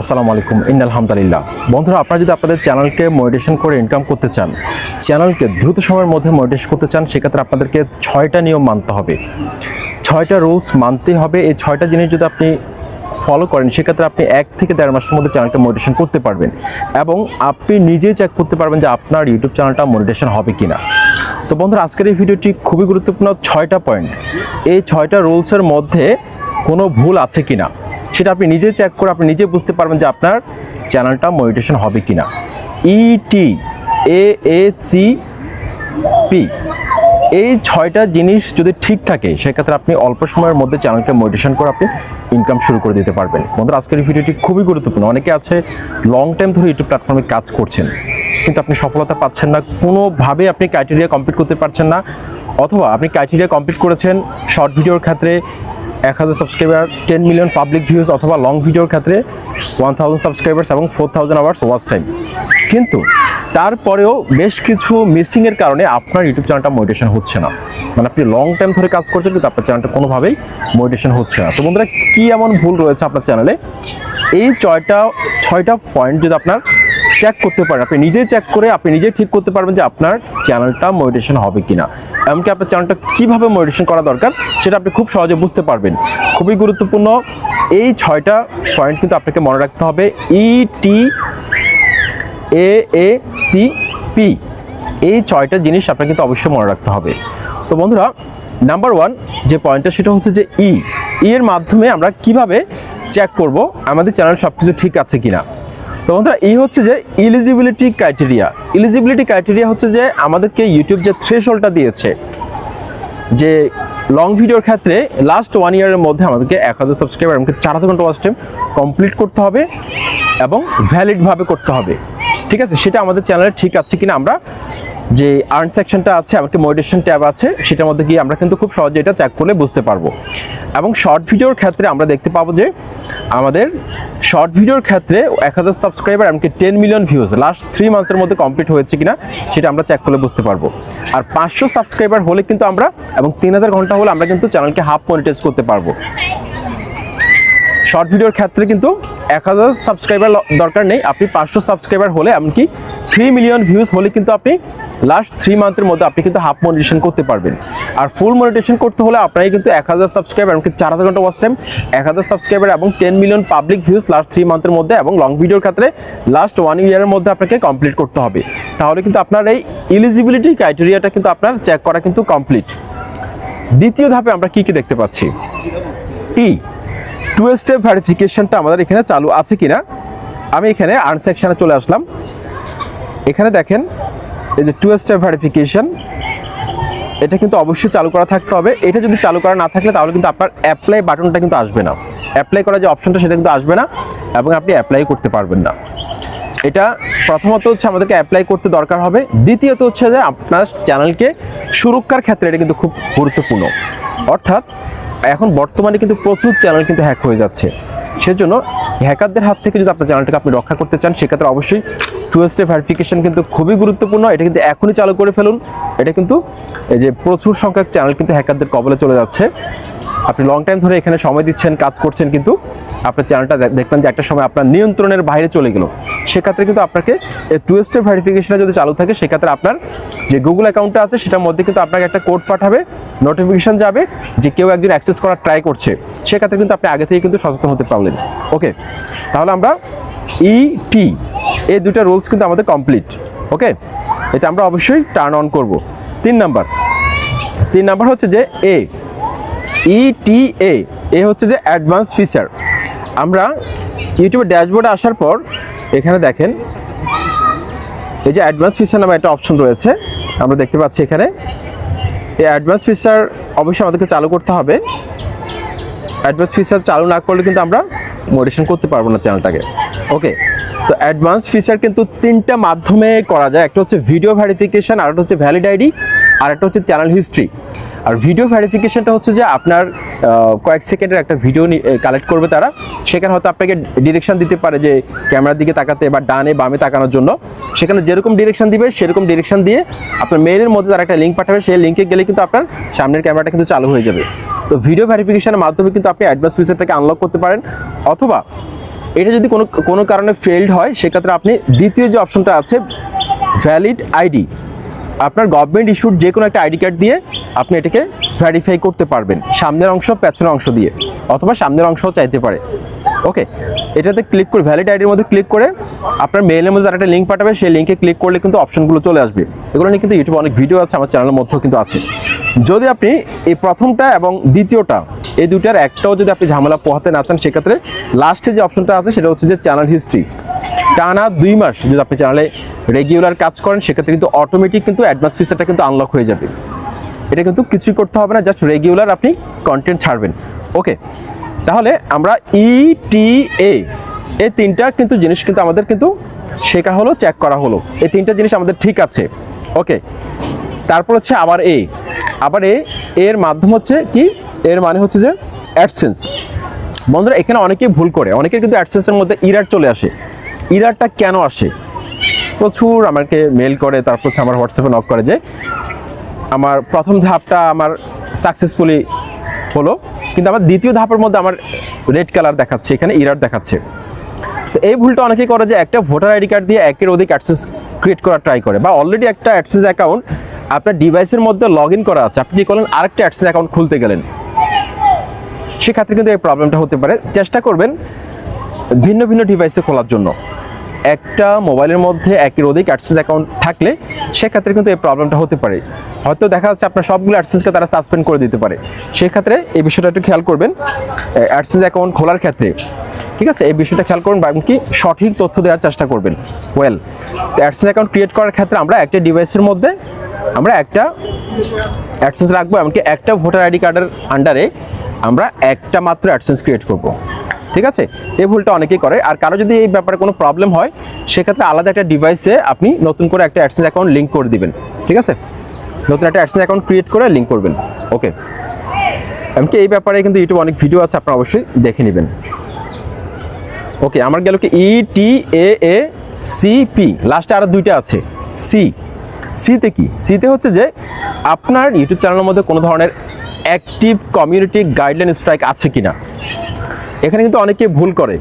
আসসালামু আলাইকুম ইন আলহামদুলিল্লাহ বন্ধুরা, আপনারা যদি আপনাদের চ্যানেলকে মনিটেশন করে ইনকাম করতে চান, চ্যানেলকে দ্রুত সময়ের মধ্যে মনিটেশন করতে চান, সেক্ষেত্রে আপনাদেরকে ছয়টা নিয়ম মানতে হবে। ছয়টা রুলস মানতে হবে। এই ছয়টা জিনিস যদি আপনি ফলো করেন, সেক্ষেত্রে আপনি এক থেকে দেড় মাসের মধ্যে চ্যানেলটা মনিটেশন করতে পারবেন এবং আপনি নিজেই চেক করতে পারবেন যে আপনার ইউটিউব চ্যানেলটা মনিটেশন হবে কিনা। তো বন্ধুরা, আজকের এই ভিডিওটি খুবই গুরুত্বপূর্ণ। ছয়টা পয়েন্ট এই ছয়টা রুলসের মধ্যে কোনো ভুল আছে কিনা? সেটা আপনি নিজে চেক করে আপনি নিজে বুঝতে পারবেন যে আপনার চ্যানেলটা মনিটেশন হবে কিনা। ইটি এ এ সি পি এই ছয়টা জিনিস যদি ঠিক থাকে, সেক্ষেত্রে আপনি অল্প সময়ের মধ্যে চ্যানেলকে মোটিভেশন করে আপনি ইনকাম শুরু করে দিতে পারবেন। বন্ধুরা, আজকের ভিডিওটি খুবই গুরুত্বপূর্ণ। অনেকে আছে লং টাইম ধরে ইউটিউব প্ল্যাটফর্মে কাজ করছেন, কিন্তু আপনি সফলতা পাচ্ছেন না, কোনোভাবে আপনি ক্রাইটেরিয়া কমপ্লিট করতে পারছেন না, অথবা আপনি ক্রাইটেরিয়া কমপ্লিট করেছেন শর্ট ভিডিওর ক্ষেত্রে এক হাজার subscriber ten million public views অথবা লং ভিডিওর ক্ষেত্রে ওয়ান থাউজেন্ড সাবস্ক্রাইবার্স এবং four thousand hours watch time কিন্তু তারপরেও বেশ কিছু মিসিংয়ের কারণে আপনার ইউটিউব চ্যানেলটা মোটিভেশন হচ্ছে না। মানে আপনি লং টাইম ধরে কাজ করছেন, কিন্তু আপনার চ্যানেলটা কোনোভাবেই মোটিভেশন হচ্ছে না। তো বন্ধুরা, কী এমন ভুল রয়েছে আপনার চ্যানেলে এই ছয়টা ছয়টা পয়েন্ট যদি আপনার চেক করতে পারেন। আপনি নিজেই চেক করে আপনি নিজেই ঠিক করতে পারবেন যে আপনার চ্যানেলটা মডিটেশন হবে কি না এমনকি আপনার চ্যানেলটা কীভাবে মডিটেশন করা দরকার, সেটা আপনি খুব সহজে বুঝতে পারবেন। খুবই গুরুত্বপূর্ণ, এই ছয়টা পয়েন্ট কিন্তু আপনাকে মনে রাখতে হবে। E E T A A C P এই ছয়টা জিনিস আপনাকে কিন্তু অবশ্যই মনে রাখতে হবে। তো বন্ধুরা নাম্বার ওয়ান যে পয়েন্টটা সেটা হচ্ছে যে ই ই এর মাধ্যমে আমরা কীভাবে চেক করব, আমাদের চ্যানেল সব কিছু ঠিক আছে কিনা। তো বন্ধুরা, এই হচ্ছে যে ইলিজিবিলিটি ক্রাইটেরিয়া ইলিজিবিলিটি ক্রাইটেরিয়া হচ্ছে যে আমাদেরকে ইউটিউব যে থ্রেশলটা দিয়েছে, যে লং ভিডিওর ক্ষেত্রে লাস্ট ওয়ান ইয়ারের মধ্যে আমাদেরকে এক হাজার সাবস্ক্রাইবার আমাকে চার হাজার ঘণ্টা ওয়াস্টেম কমপ্লিট করতে হবে এবং ভ্যালিডভাবে করতে হবে। ঠিক আছে? সেটা আমাদের চ্যানেলে ঠিক আছে কিনা আমরা যে আর্ন সেকশনটা আছে আমাকে মোটিভেশন ট্যাব আছে, সেটার মধ্যে গিয়ে আমরা কিন্তু খুব সহজে এটা চেক করলে বুঝতে পারব। এবং শর্ট ভিডিওর ক্ষেত্রে আমরা দেখতে পাবো যে আমাদের শর্ট ভিডিওর ক্ষেত্রে এক হাজার সাবস্ক্রাইবার এমনকি ten million views last three মান্থসের মধ্যে কমপ্লিট হয়েছে কিনা, সেটা আমরা চেক করলে বুঝতে পারব। আর পাঁচশো সাবস্ক্রাইবার হলে কিন্তু আমরা, এবং তিন হাজার ঘণ্টা হলে আমরা কিন্তু চ্যানেলকে হাফ মনিটাইজ করতে পারব। শর্ট ভিডিওর ক্ষেত্রে কিন্তু এক হাজার সাবস্ক্রাইবার দরকার নেই। আপনি পাঁচশো সাবস্ক্রাইবার হলে, এমনকি থ্রি মিলিয়ন ভিউজ হলে কিন্তু আপনি লাস্ট থ্রি মান্থের মধ্যে আপনি কিন্তু হাফ মনিটেশন করতে পারবেন। আর ফুল মনিটেশন করতে হলে আপনাকে কিন্তু এক হাজার সাবস্ক্রাইবার এমনকি চার হাজার ঘণ্টা ওয়াচ টাইম এক হাজার সাবস্ক্রাইবার এবং ten million public views last three মান্থের মধ্যে এবং লং ভিডিওর ক্ষেত্রে লাস্ট ওয়ান ইয়ারের মধ্যে আপনাকে কমপ্লিট করতে হবে। তাহলে কিন্তু আপনার এই ইলিজিবিলিটি ক্রাইটেরিয়াটা কিন্তু আপনার চেক করা কিন্তু কমপ্লিট দ্বিতীয় ধাপে আমরা কি কি দেখতে পাচ্ছি? টি টু স্টেপ ভেরিফিকেশনটা আমাদের এখানে চালু আছে কিনা? আমি এখানে আর্ন সেকশনে চলে আসলাম। এখানে দেখেন, এই যে টু স্টেপ ভেরিফিকেশন এটা কিন্তু অবশ্যই চালু করা থাকতে হবে। এটা যদি চালু করা না থাকলে তাহলে কিন্তু আপনার অ্যাপ্লাই বাটনটা কিন্তু আসবে না। অ্যাপ্লাই করার যে অপশনটা সেটা কিন্তু আসবে না এবং আপনি অ্যাপ্লাই করতে পারবেন না। এটা প্রথমত হচ্ছে আমাদেরকে অ্যাপ্লাই করতে দরকার হবে। দ্বিতীয়ত হচ্ছে যে আপনার চ্যানেলকে সুরক্ষার ক্ষেত্রে এটা কিন্তু খুব গুরুত্বপূর্ণ। অর্থাৎ এখন বর্তমানে কিন্তু প্রচুর চ্যানেল কিন্তু হ্যাক হয়ে যাচ্ছে। সেজন্য হ্যাকারদের হাত থেকে যদি আপনার চ্যানেলটাকে আপনি রক্ষা করতে চান, সেক্ষেত্রে অবশ্যই টু স্টেপ ভেরিফিকেশন কিন্তু খুবই গুরুত্বপূর্ণ। এটা কিন্তু এখনই চালু করে ফেলুন। এটা কিন্তু এই যে প্রচুর সংখ্যক চ্যানেল কিন্তু হ্যাকারদের কবলে চলে যাচ্ছে। আপনি লং টাইম ধরে এখানে সময় দিচ্ছেন, কাজ করছেন, কিন্তু আপনার চ্যানেলটা দেখ- দেখবেন যে একটা সময় আপনার নিয়ন্ত্রণের বাইরে চলে গেল। সেক্ষেত্রে কিন্তু আপনাকে টু স্টেপ ভেরিফিকেশনটা যদি চালু থাকে, সেক্ষেত্রে আপনার যে গুগল অ্যাকাউন্টটা আছে, সেটার মধ্যে কিন্তু আপনাকে একটা কোড পাঠাবে। নোটিফিকেশন যাবে যে কেউ একজন অ্যাক্সেস করার ট্রাই করছে, সেক্ষেত্রে কিন্তু আপনি আগে থেকে কিন্তু সচেতন হতে পারলেন। ওকে তাহলে আমরা ই টি এই দুটা রুলস কিন্তু আমাদের কমপ্লিট ওকে এটা আমরা অবশ্যই টার্ন অন করব। তিন নাম্বার তিন নাম্বার হচ্ছে যে এ ইটিএ এ হচ্ছে যে অ্যাডভান্স ফিচার আমরা ইউটিউবের ড্যাশবোর্ডে আসার পর, এখানে দেখেন, এই যে অ্যাডভান্স ফিচার নামে একটা অপশন রয়েছে, আমরা দেখতে পাচ্ছি এখানে এই অ্যাডভান্স ফিচার অবশ্যই আমাদেরকে চালু করতে হবে। অ্যাডভান্স ফিচার চালু না করলে কিন্তু আমরা মডিশন করতে পারব না চ্যানেলটাকে ওকে তো অ্যাডভান্স ফিচার কিন্তু তিনটা মাধ্যমে করা যায়। একটা হচ্ছে ভিডিও ভ্যারিফিকেশান আর একটা হচ্ছে ভ্যালিড আইডি আর একটা হচ্ছে চ্যানেল হিস্ট্রি আর ভিডিও ভেরিফিকেশনটা হচ্ছে যে আপনার কয়েক সেকেন্ডের একটা ভিডিও কালেক্ট করবে তারা। সেখানে হয়তো আপনাকে ডিরেকশন দিতে পারে যে ক্যামেরার দিকে তাকাতে বা ডানে বামে তাকানোর জন্য। সেখানে যেরকম ডিরেকশন দিবে, সেরকম ডিরেকশন দিয়ে আপনার মেইলের মধ্যে তারা একটা লিঙ্ক পাঠাবে। সেই লিঙ্কে গেলে কিন্তু আপনার সামনের ক্যামেরাটা কিন্তু চালু হয়ে যাবে। তো ভিডিও ভেরিফিকেশনের মাধ্যমে কিন্তু আপনি অ্যাডভান্স ফিচারটাকে আনলক করতে পারেন। অথবা এটা যদি কোনো কোনো কারণে ফেলড হয়, সেক্ষেত্রে আপনি দ্বিতীয় যে অপশনটা আছে ভ্যালিড আইডি আপনার গভর্নমেন্ট ইস্যুড যে কোনো একটা আইডি কার্ড দিয়ে আপনি এটাকে ভ্যারিফাই করতে পারবেন। সামনের অংশ, পেছনের অংশ দিয়ে, অথবা সামনের অংশও চাইতে পারে। ওকে এটাতে ক্লিক করে ভ্যালিড আইডির মধ্যে ক্লিক করে আপনার মেইলের মধ্যে একটা লিঙ্ক পাঠাবে, সেই লিঙ্কে ক্লিক করলে কিন্তু অপশনগুলো চলে আসবে। এগুলো নিয়ে কিন্তু ইউটিউবে অনেক ভিডিও আছে, আমার চ্যানেলের মধ্যেও কিন্তু আছে। যদি আপনি এই প্রথমটা এবং দ্বিতীয়টা, এই দুটার একটাও যদি আপনি ঝামেলা পোহাতে না চান, সেক্ষেত্রে লাস্টে যে অপশনটা আছে, সেটা হচ্ছে যে চ্যানেল হিস্ট্রি টানা দুই মাস যদি আপনি চ্যানেলে রেগুলার কাজ করেন, সেক্ষেত্রে কিন্তু অটোমেটিক কিন্তু অ্যাডভান্স ফিচারটা কিন্তু আনলক হয়ে যাবে। এটা কিন্তু কিছুই করতে হবে না জাস্ট রেগুলার আপনি কন্টেন্ট ছাড়বেন। ওকে তাহলে আমরা ই টি এ এই তিনটা কিন্তু জিনিস কিন্তু আমাদের কিন্তু শেখা হলো চেক করা হলো। এই তিনটা জিনিস আমাদের ঠিক আছে। ওকে তারপর হচ্ছে আবার এ আবার এ এর মাধ্যম হচ্ছে কি? এর মানে হচ্ছে যে অ্যাডসেন্স বন্ধুরা, এখানে অনেকেই ভুল করে। অনেকের কিন্তু অ্যাডসেন্সের মধ্যে ইরার চলে আসে। ইরারটা কেন আসে? প্রচুর আমাকে মেল করে, তারপর হচ্ছে আমার হোয়াটসঅ্যাপে নক করে যে, আমার প্রথম ধাপটা আমার সাকসেসফুলি হলো। কিন্তু আমার দ্বিতীয় ধাপের মধ্যে আমার রেড কালার দেখাচ্ছে, এখানে ইরার দেখাচ্ছে। তো এই ভুলটা অনেকেই করে যে একটা ভোটার আইডি কার্ড দিয়ে একের অধিক অ্যাক্সেস ক্রিয়েট করার ট্রাই করে। বা অলরেডি একটা অ্যাক্সেস অ্যাকাউন্ট আপনার ডিভাইসের মধ্যে লগ করা আছে। আপনি কি করলেন? আরেকটা অ্যাক্সেস অ্যাকাউন্ট খুলতে গেলেন। সেক্ষেত্রে কিন্তু এই প্রবলেমটা হতে পারে। চেষ্টা করবেন ভিন্ন ভিন্ন ডিভাইসে খোলার জন্য। একটা মোবাইলের মধ্যে একের অধিক অ্যাডসেন্স অ্যাকাউন্ট থাকলে সেক্ষেত্রে কিন্তু এই প্রবলেমটা হতে পারে। হয়তো দেখা যাচ্ছে আপনার সবগুলো অ্যাডসেন্সকে তারা সাসপেন্ড করে দিতে পারে। সেক্ষেত্রে এই বিষয়টা একটু খেয়াল করবেন অ্যাডসেন্স অ্যাকাউন্ট খোলার ক্ষেত্রে, ঠিক আছে? এই বিষয়টা খেয়াল করুন বা কি সঠিক তথ্য দেওয়ার চেষ্টা করবেন। ওয়েল অ্যাডসেন্স অ্যাকাউন্ট ক্রিয়েট করার ক্ষেত্রে আমরা একটা ডিভাইসের মধ্যে আমরা একটা অ্যাডসেন্স রাখব, এমনকি একটা ভোটার আইডি কার্ডের আন্ডারে আমরা একটা মাত্র অ্যাডসেন্স ক্রিয়েট করব। ঠিক আছে? এই ভুলটা অনেকেই করে। আর কারও যদি এই ব্যাপারে কোনো প্রবলেম হয়, সেক্ষেত্রে আলাদা একটা ডিভাইসে আপনি নতুন করে একটা অ্যাডসেন্স অ্যাকাউন্ট লিঙ্ক করে দিবেন। ঠিক আছে? নতুন একটা অ্যাডসেন্স অ্যাকাউন্ট ক্রিয়েট করে লিঙ্ক করবেন। ওকে এমনকি এই ব্যাপারে কিন্তু ইউটিউব অনেক ভিডিও আছে, আপনারা অবশ্যই দেখে নেবেন। ওকে আমার গেল কি? ই টি এ এ সি পি লাস্টে আরও দুইটা আছে। সি সিতে কি? সিতে হচ্ছে যে, আপনার ইউটিউব চ্যানেলের মধ্যে কোনো ধরনের অ্যাক্টিভ কমিউনিটি গাইডলাইন স্ট্রাইক আছে কিনা? এখানে কিন্তু অনেকে ভুল করে,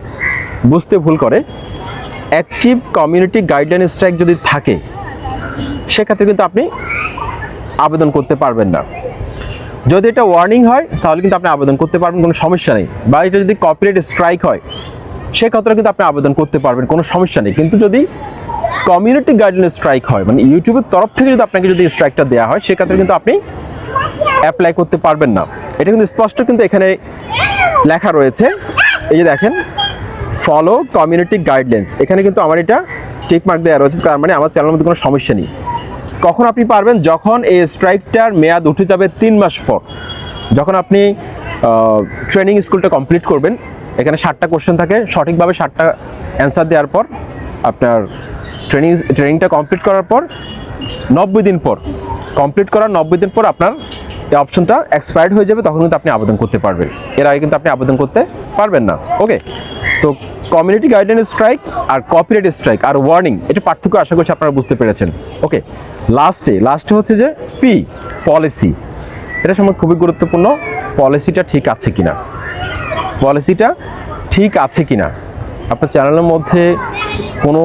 বুঝতে ভুল করে। অ্যাক্টিভ কমিউনিটি গাইডলাইন স্ট্রাইক যদি থাকে, সেক্ষেত্রে কিন্তু আপনি আবেদন করতে পারবেন না। যদি এটা ওয়ার্নিং হয়, তাহলে কিন্তু আপনি আবেদন করতে পারবেন, কোনো সমস্যা নেই। বা এটা যদি কপিরাইট স্ট্রাইক হয় সেক্ষেত্রে কিন্তু আপনি আবেদন করতে পারবেন, কোনো সমস্যা নেই। কিন্তু যদি কমিউনিটি গাইডলাইন স্ট্রাইক হয় মানে ইউটিউবের তরফ থেকে যদি আপনাকে যদি স্ট্রাইকটা দেওয়া হয়, সেক্ষেত্রে কিন্তু আপনি অ্যাপ্লাই করতে পারবেন না। এটা কিন্তু স্পষ্ট কিন্তু এখানে লেখা রয়েছে। এই যে দেখেন ফলো কমিউনিটি গাইডলাইন্স এখানে কিন্তু আমার এটা টিক মার্ক দেওয়া রয়েছে, তার মানে আমার চ্যানেলের মধ্যে কোনো সমস্যা নেই। কখন আপনি পারবেন? যখন এই স্ট্রাইকটার মেয়াদ উঠে যাবে তিন মাস পর। যখন আপনি ট্রেনিং স্কুলটা কমপ্লিট করবেন, এখানে ষাটটা কোশ্চেন থাকে। সঠিকভাবে ষাটটা অ্যান্সার দেওয়ার পর, আপনার ট্রেনিং ট্রেনিংটা কমপ্লিট করার পর, নব্বই দিন পর। কমপ্লিট করার নব্বই দিন পর আপনার এই অপশনটা এক্সপায়ার্ড হয়ে যাবে, তখন কিন্তু আপনি আবেদন করতে পারবেন। এর আগে কিন্তু আপনি আবেদন করতে পারবেন না। ওকে তো কমিউনিটি গাইডলাইন স্ট্রাইক আর কপিরাইট স্ট্রাইক আর ওয়ার্নিং এটা পার্থক্য আশা করছি আপনারা বুঝতে পেরেছেন। ওকে লাস্টে লাস্টে হচ্ছে যে পি পলিসি এটা সময় খুবই গুরুত্বপূর্ণ। পলিসিটা ঠিক আছে কিনা? পলিসিটা ঠিক আছে কিনা? আপনার চ্যানেলের মধ্যে কোনো,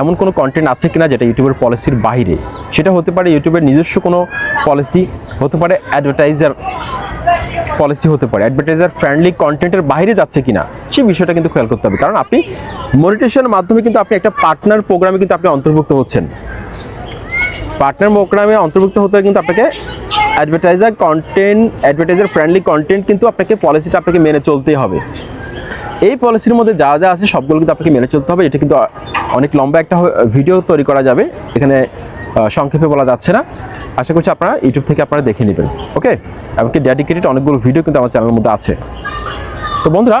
এমন কোনো কন্টেন্ট আছে কিনা যেটা ইউটিউবের পলিসির বাইরে সেটা হতে পারে ইউটিউবের নিজস্ব কোনো পলিসি হতে পারে অ্যাডভার্টাইজার পলিসি হতে পারে। অ্যাডভার্টাইজার ফ্রেন্ডলি কন্টেন্টের বাইরে যাচ্ছে কিনা সেই বিষয়টা কিন্তু খেয়াল করতে হবে। কারণ আপনি মনিটেশনের মাধ্যমে কিন্তু আপনি একটা পার্টনার প্রোগ্রামে কিন্তু আপনি অন্তর্ভুক্ত হচ্ছেন। পার্টনার প্রোগ্রামে অন্তর্ভুক্ত হতে কিন্তু আপনাকে advertiser content advertiser friendly content কিন্তু আপনাকে পলিসিটা আপনাকে মেনে চলতেই হবে। এই পলিসির মধ্যে যা যা আছে সবগুলো কিন্তু আপনাকে মেনে চলতে হবে। এটা কিন্তু অনেক লম্বা একটা ভিডিও তৈরি করা যাবে। এখানে সংক্ষেপে বলা যাচ্ছে না। আশা করছি আপনারা ইউটিউব থেকে আপনারা দেখে নেবেন, ওকে? এমনকি ডেডিকেটেড অনেকগুলো ভিডিও কিন্তু আমার চ্যানেলের মধ্যে আছে। তো বন্ধুরা,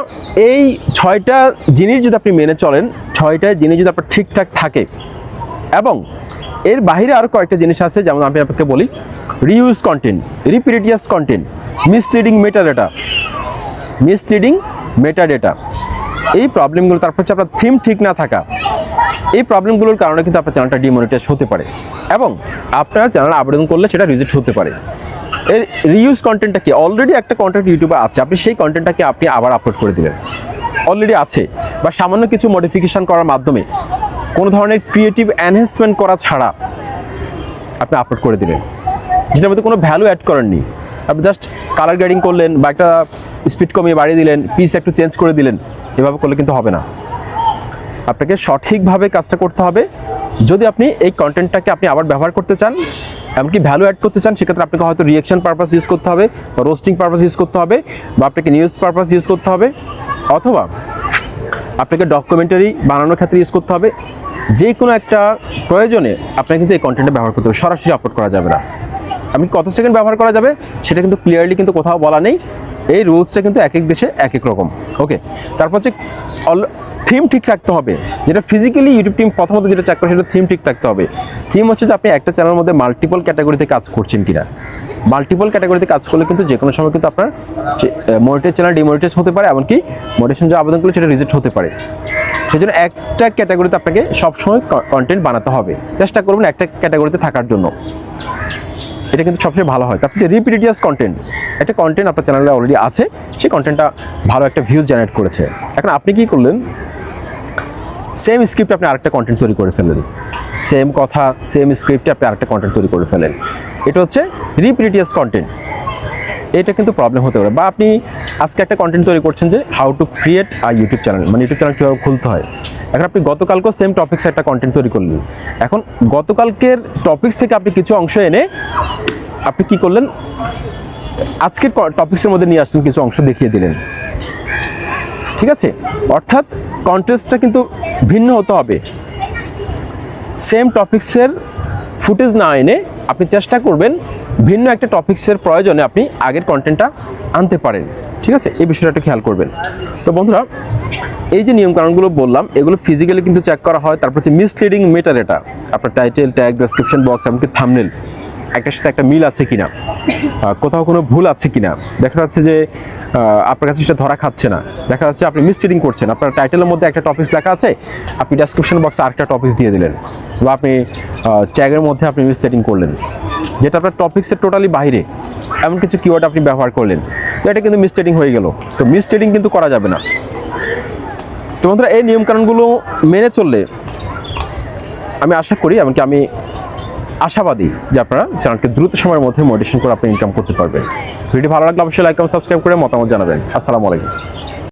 এই ছয়টা জিনিস যদি আপনি মেনে চলেন, ছয়টা জিনিস যদি আপনার ঠিকঠাক থাকে, এবং এর বাইরে আরও কয়েকটা জিনিস আছে, যেমন আমি আপনাকে বলি reuse content repetitious content misleading data misleading meta data এই প্রবলেমগুলো, তারপর হচ্ছে আপনার থিম ঠিক না থাকা, এই প্রবলেমগুলোর কারণে কিন্তু আপনার চ্যানেলটা ডিমনিটাইজ হতে পারে এবং আপনার চ্যানেল আবেদন করলে সেটা রিজেক্ট হতে পারে। এর রিউজ কন্টেন্টটা কি? অলরেডি একটা কন্টেন্ট ইউটিউবে আছে, আপনি সেই কন্টেন্টটাকে আপনি আবার আপলোড করে দিলেন। অলরেডি আছে, বা সামান্য কিছু মডিফিকেশন করার মাধ্যমে কোনো ধরনের ক্রিয়েটিভ এনহেন্সমেন্ট করা ছাড়া আপনি আপলোড করে দিলেন। যেটার মধ্যে কোনো ভ্যালু অ্যাড করেননি। আপনি জাস্ট কালার গ্রেডিং করলেন বা একটা স্পিড কমিয়ে বাড়িয়ে দিলেন পিস একটু চেঞ্জ করে দিলেন, এভাবে করলে কিন্তু হবে না। আপনাকে সঠিকভাবে কাজটা করতে হবে। যদি আপনি এই কন্টেন্টটাকে আপনি আবার ব্যবহার করতে চান, এমনকি ভ্যালু অ্যাড করতে চান, সেক্ষেত্রে আপনাকে হয়তো রিয়েকশন পারপাস ইউজ করতে হবে, বা রোস্টিং পারপাস ইউজ করতে হবে, বা আপনাকে নিউজ পারপাস ইউজ করতে হবে, অথবা আপনাকে ডকুমেন্টারি বানানোর ক্ষেত্রে ইউজ করতে হবে যে কোনো একটা প্রয়োজনে আপনাকে কিন্তু এই কন্টেন্টটা ব্যবহার করতে হবে। সরাসরি আপলোড করা যাবে না। আমি কত সেকেন্ড ব্যবহার করা যাবে সেটা কিন্তু ক্লিয়ারলি কিন্তু কোথাও বলা নেই। এই রুলসটা কিন্তু এক এক দেশে এক এক রকম। ওকে তারপর হচ্ছে অল থিম ঠিক রাখতে হবে। যেটা ফিজিক্যালি ইউটিউব টিম প্রথমত যেটা চেক করে সেটা থিম ঠিক রাখতে হবে। থিম হচ্ছে যে আপনি একটা চ্যানেলের মধ্যে মাল্টিপল ক্যাটাগরিতে কাজ করছেন কিনা। মাল্টিপল ক্যাটাগরিতে কাজ করলে কিন্তু যে কোনো সময় কিন্তু আপনার মনিটাইজ চ্যানেল ডিমনিটাইজ হতে পারে, এমনকি মনিটাইজেশন যে আবেদন করলে সেটা রিজেক্ট হতে পারে। সেই জন্য একটা ক্যাটাগরিতে আপনাকে সবসময় কন্টেন্ট বানাতে হবে। চেষ্টা করবেন একটা ক্যাটাগরিতে থাকার জন্য। এটা কিন্তু সবচেয়ে ভালো হয়। তারপর যে রিপিটেডিয়াস কন্টেন্ট একটা কন্টেন্ট আপনার চ্যানেলে অলরেডি আছে, সেই কন্টেন্টটা ভালো একটা ভিউজ জেনারেট করেছে। এখন আপনি কি করলেন? সেম স্ক্রিপ্টে আপনি আরেকটা কন্টেন্ট তৈরি করে ফেললেন। সেম কথা সেম স্ক্রিপ্টে আপনি আরেকটা কন্টেন্ট তৈরি করে ফেলেন এটা হচ্ছে রিপিটেডিয়াস কন্টেন্ট এটা কিন্তু প্রবলেম হতে পারে। বা আপনি আজকে একটা কন্টেন্ট তৈরি করছেন যে how to create our YouTube channel মানে ইউটিউব চ্যানেল কীভাবে খুলতে হয়? এখন আপনি গতকালকেও সেম টপিক্সে একটা কন্টেন্ট তৈরি করলেন। এখন গতকালকের টপিক্স থেকে আপনি কিছু অংশ এনে আপনি কি করলেন? আজকের টপিক্সের মধ্যে নিয়ে আসলেন, কিছু অংশ দেখিয়ে দিলেন। ঠিক আছে? অর্থাৎ কন্টেস্টটা কিন্তু ভিন্ন হতে হবে। সেম টপিক্সের ফুটেজ না এনে আপনি চেষ্টা করবেন ভিন্ন একটা টপিক্সের প্রয়োজনে আপনি আগের কন্টেন্টটা আনতে পারেন। ঠিক আছে? এই বিষয়টা একটু খেয়াল করবেন। তো বন্ধুরা, এই যে নিয়মকানুনগুলো বললাম, এগুলো ফিজিক্যালি কিন্তু চেক করা হয়। তারপর হচ্ছে মিসলিডিং মেটার এটা। আপনার টাইটেল ট্যাগ ডেসক্রিপশন বক্স এমনকি থামনেল একটার সাথে একটা মিল আছে কিনা? কোথাও কোনো ভুল আছে কিনা? দেখা যাচ্ছে যে আপনার কাছে সেটা ধরা খাচ্ছে না। দেখা যাচ্ছে আপনি মিসলিডিং করছেন। আপনার টাইটেলের মধ্যে একটা টপিক লেখা আছে, আপনি ডেসক্রিপশন বক্সে আরেকটা টপিক দিয়ে দিলেন। বা আপনি ট্যাগের মধ্যে আপনি মিসলিডিং করলেন। যেটা আপনার টপিক্সের টোটালি বাইরে এমন কিছু কিওয়ার্ড আপনি ব্যবহার করলেন, তো এটা কিন্তু মিসলিডিং হয়ে গেল। তো মিসলিডিং কিন্তু করা যাবে না। তো বন্ধুরা, এই নিয়মকানুনগুলো মেনে চললে আমি আশা করি, এমনকি আমি আশাবাদী যে আপনারা চ্যানেলকে দ্রুত সময়ের মধ্যে মোটিভেশন করে আপনি ইনকাম করতে পারবেন। ভিডিও ভালো লাগলে অবশ্যই লাইক এবং সাবস্ক্রাইব করে মতামত জানাবেন। আসসালামু আলাইকুম।